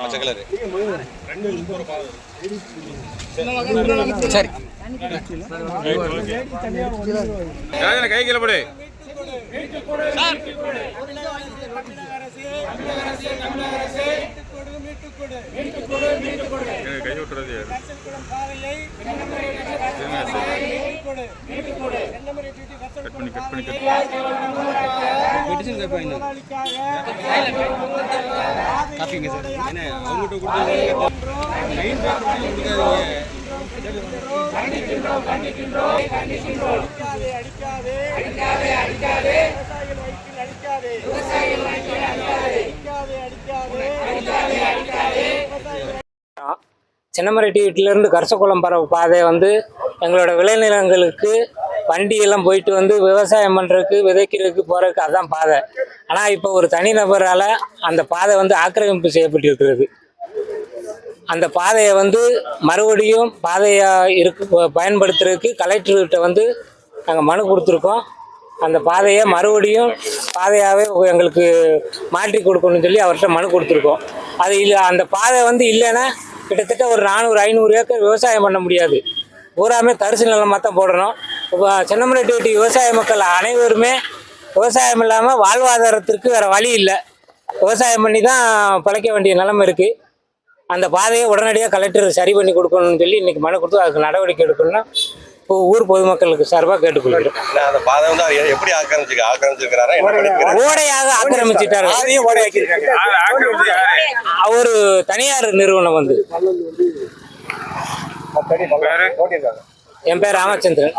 பச்சை கலரு. சரி. ராஜன் கை கீழே போடு. கை விட்டுறது கட் பண்ணி கட் பண்ணி கட் மெடிசன் கட் காப்பிங்க சார் என்ன அவங்ககிட்ட கொடுத்து சின்னமரெட்டி வீட்டிலேருந்து கரசக்குளம் பாதை வந்து எங்களோட விளைநிலங்களுக்கு வண்டியெல்லாம் போயிட்டு வந்து விவசாயம் பண்ணுறதுக்கு விதைக்கிறதுக்கு போகிறதுக்கு அதுதான் பாதை. ஆனால் இப்போ ஒரு தனிநபரால் அந்த பாதை வந்து ஆக்கிரமிப்பு செய்யப்பட்டிருக்கிறது. அந்த பாதையை வந்து மறுபடியும் பாதையாக இருக்கு பயன்படுத்துறதுக்கு கலெக்டர்கிட்ட வந்து நாங்கள் மனு கொடுத்துருக்கோம். அந்த பாதையை மறுபடியும் பாதையாகவே எங்களுக்கு மாற்றி கொடுக்கணும்னு சொல்லி அவர்கிட்ட மனு கொடுத்துருக்கோம். அது இல்லை அந்த பாதை வந்து இல்லைன்னா கிட்டத்தட்ட ஒரு நானூறு ஐநூறு ஏக்கர் விவசாயம் பண்ண முடியாது. பூராமே தரிசு நிலமாக தான் போடணும். இப்போ சின்னமரெட்டி வெட்டி விவசாய மக்கள் அனைவருமே விவசாயம் இல்லாமல் வாழ்வாதாரத்திற்கு வேறு வழி இல்லை. விவசாயம் பண்ணி தான் பிழைக்க வேண்டிய நிலைமை இருக்குது அந்த பாதையை உடனடியாக கலெக்டர் சரி பண்ணி கொடுக்கணும்னு சொல்லி இன்னைக்கு மனு கொடுத்து அதுக்கு நடவடிக்கை எடுக்கணும்னா இப்போ ஊர் பொதுமக்களுக்கு சார்பாக கேட்டுக்கொள்கிறோம் நான் அந்த பாதை வந்து அவர் எ- எப்படி ஆக்கிரமிச்சு ஆக்கிரமிச்சிருக்கிறாரா? என்ன பண்ணிருக்கிறாரு? ஓடையாக ஆக்கிரமிச்சிட்டாரு? ஒரு தனியார் நிறுவனம் வந்து. என் பேர் ராமச்சந்திரன்.